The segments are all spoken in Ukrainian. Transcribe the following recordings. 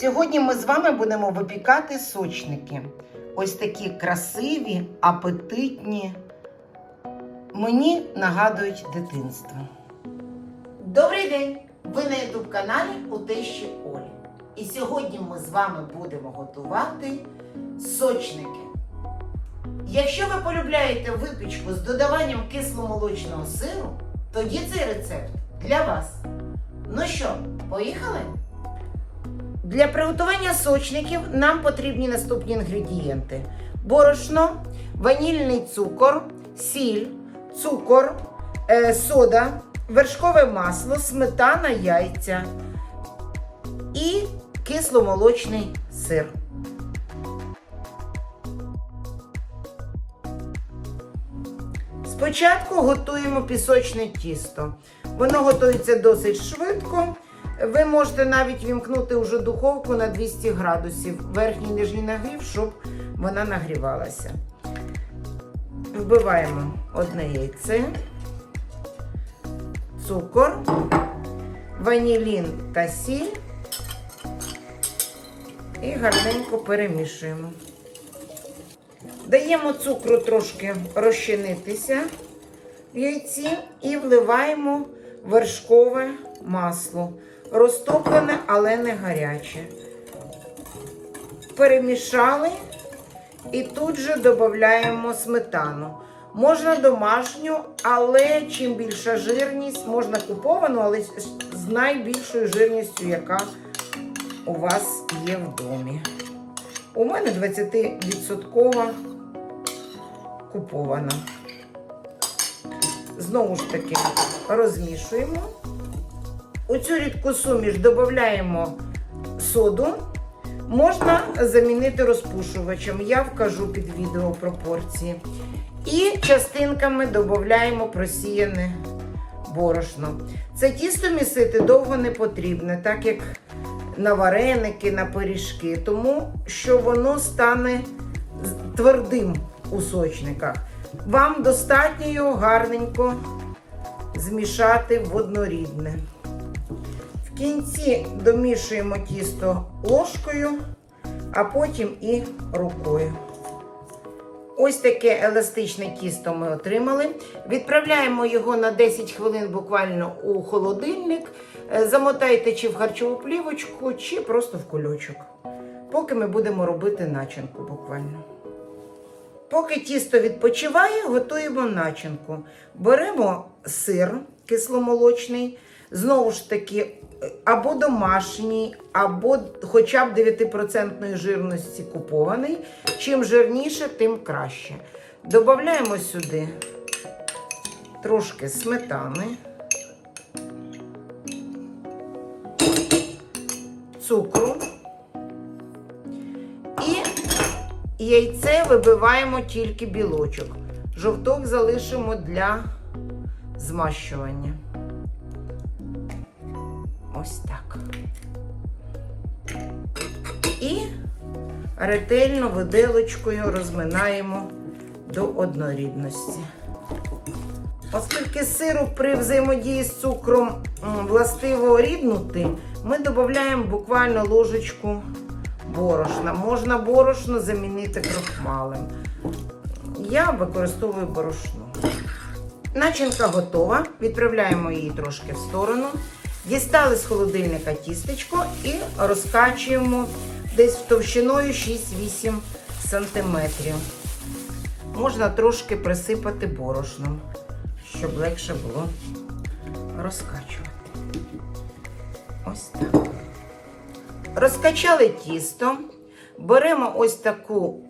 Сьогодні ми з вами будемо випікати сочники. Ось такі красиві, апетитні. Мені нагадують дитинство. Добрий день! Ви на youtube каналі у тещі Олі. І сьогодні ми з вами будемо готувати сочники. Якщо ви полюбляєте випічку з додаванням кисломолочного сиру, тоді цей рецепт для вас. Ну що, поїхали? Для приготування сочників нам потрібні наступні інгредієнти: борошно, ванільний цукор, сіль, цукор, е, сода, вершкове масло, сметана, яйця і кисломолочний сир. Спочатку готуємо пісочне тісто. Воно готується досить швидко. Ви можете навіть вімкнути уже духовку на 200 градусів, верхній нижній нагрів, щоб вона нагрівалася. Вбиваємо одне яйце, цукор, ванілін та сіль і гарненько перемішуємо. Даємо цукру трошки розчинитися в яйці і вливаємо вершкове масло. Розтоплене, але не гаряче. Перемішали і тут же додаємо сметану. Можна домашню, але чим більша жирність, можна куповану, але з найбільшою жирністю, яка у вас є в домі. У мене 20% купована. Знову ж таки, розмішуємо. У цю рідку суміш додаємо соду. Можна замінити розпушувачем. Я вкажу під відео пропорції. І частинками додаємо просіяне борошно. Це тісто місити довго не потрібно, так як на вареники, на пиріжки, тому що воно стане твердим у сочниках. Вам достатньо його гарненько змішати в однорідне. В кінці домішуємо тісто ложкою, а потім і рукою. Ось таке еластичне тісто ми отримали. Відправляємо його на 10 хвилин буквально у холодильник. Е, Замотайте чи в харчову плівочку, чи просто в кульочок. Поки ми будемо робити начинку буквально. Поки тісто відпочиває, готуємо начинку. Беремо сир кисломолочний, знову ж таки, або домашній, або хоча б 9% жирності купований. Чим жирніше, тим краще. Додаємо сюди трошки сметани, цукру і яйце вибиваємо тільки білочок. Жовток залишимо для змащування. Ось так. І ретельно виделочкою розминаємо до однорідності. Оскільки сиру при взаємодії з цукром властиво ріднути, ми додаємо буквально ложечку борошна. Можна борошно замінити крохмалем. Я використовую борошно. Начинка готова. Відправляємо її трошки в сторону. Дістали з холодильника тістечко і розкачуємо десь товщиною 6-8 см. Можна трошки присипати борошном, щоб легше було розкачувати. Ось так. Розкачали тісто. Беремо ось таку,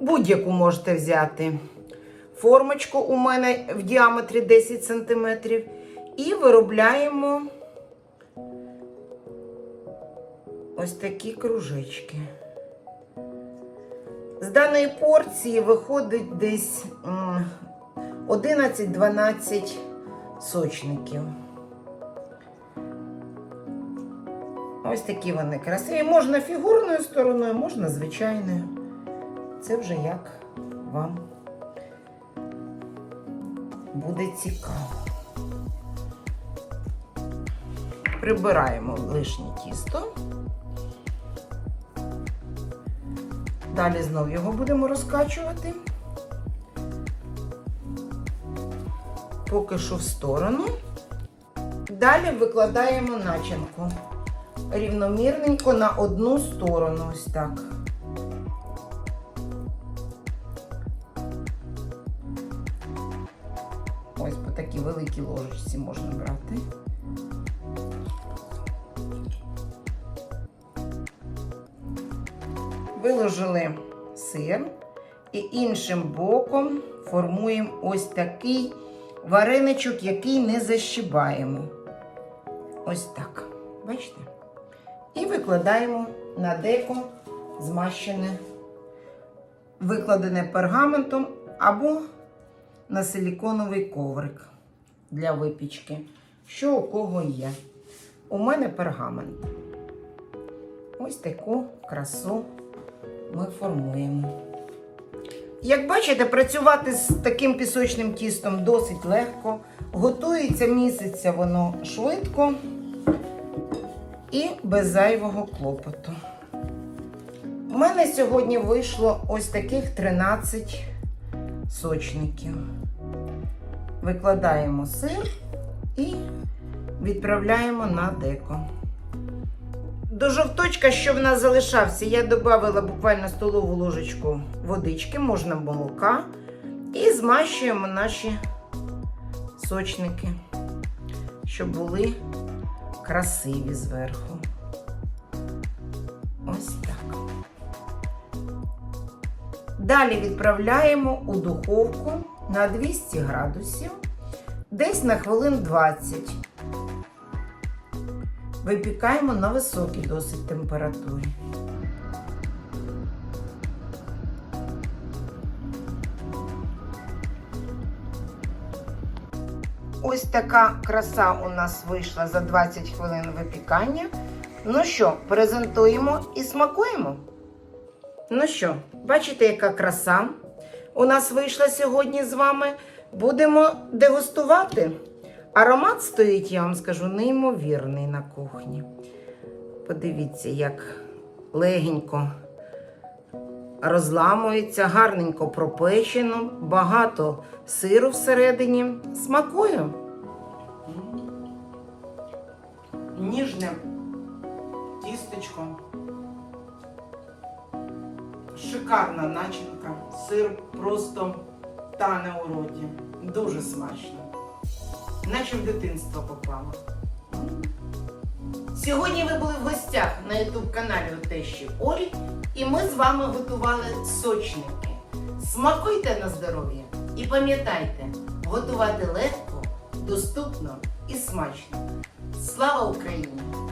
будь-яку можете взяти формочку у мене в діаметрі 10 см. І виробляємо ось такі кружечки. З даної порції виходить десь 11-12 сочників. Ось такі вони красиві. Можна фігурною стороною, можна звичайною. Це вже як вам буде цікаво. Прибираємо лишнє тісто. Далі знов його будемо розкачувати. Поки що в сторону. Далі викладаємо начинку рівномірненько на одну сторону. Ось так. Ось по такій великій ложечці можна брати. Виложили сир і іншим боком формуємо ось такий вареничок, який не защибаємо. Ось так. Бачите? І викладаємо на деко змащене, викладене пергаментом або на силіконовий коврик для випічки. Що у кого є? У мене пергамент. Ось таку красу ми формуємо. Як бачите, працювати з таким пісочним тістом досить легко. Готується місяця воно швидко і без зайвого клопоту. У мене сьогодні вийшло ось таких 13 сочників. Викладаємо сир і відправляємо на деко. До жовточка, що в нас залишався, я додала буквально столову ложечку водички, можна молока, і змащуємо наші сочники, щоб були красиві зверху. Ось так. Далі відправляємо у духовку на 200 градусів, десь на хвилин 20. Випікаємо на високій досить температурі. Ось така краса у нас вийшла за 20 хвилин випікання. Ну що, презентуємо і смакуємо? Ну що, бачите, яка краса у нас вийшла сьогодні з вами. Будемо дегустувати. Аромат стоїть, я вам скажу, неймовірний на кухні. Подивіться, як легенько розламується, гарненько пропечено, багато сиру всередині. Смакую. Ніжне тістечко. Шикарна начинка. Сир просто тане у роті. Дуже смачно. Наче в дитинство попало. Сьогодні ви були в гостях на ютуб каналі у Тещі Олі, і ми з вами готували сочники. Смакуйте на здоров'я і пам'ятайте, готувати легко, доступно і смачно. Слава Україні!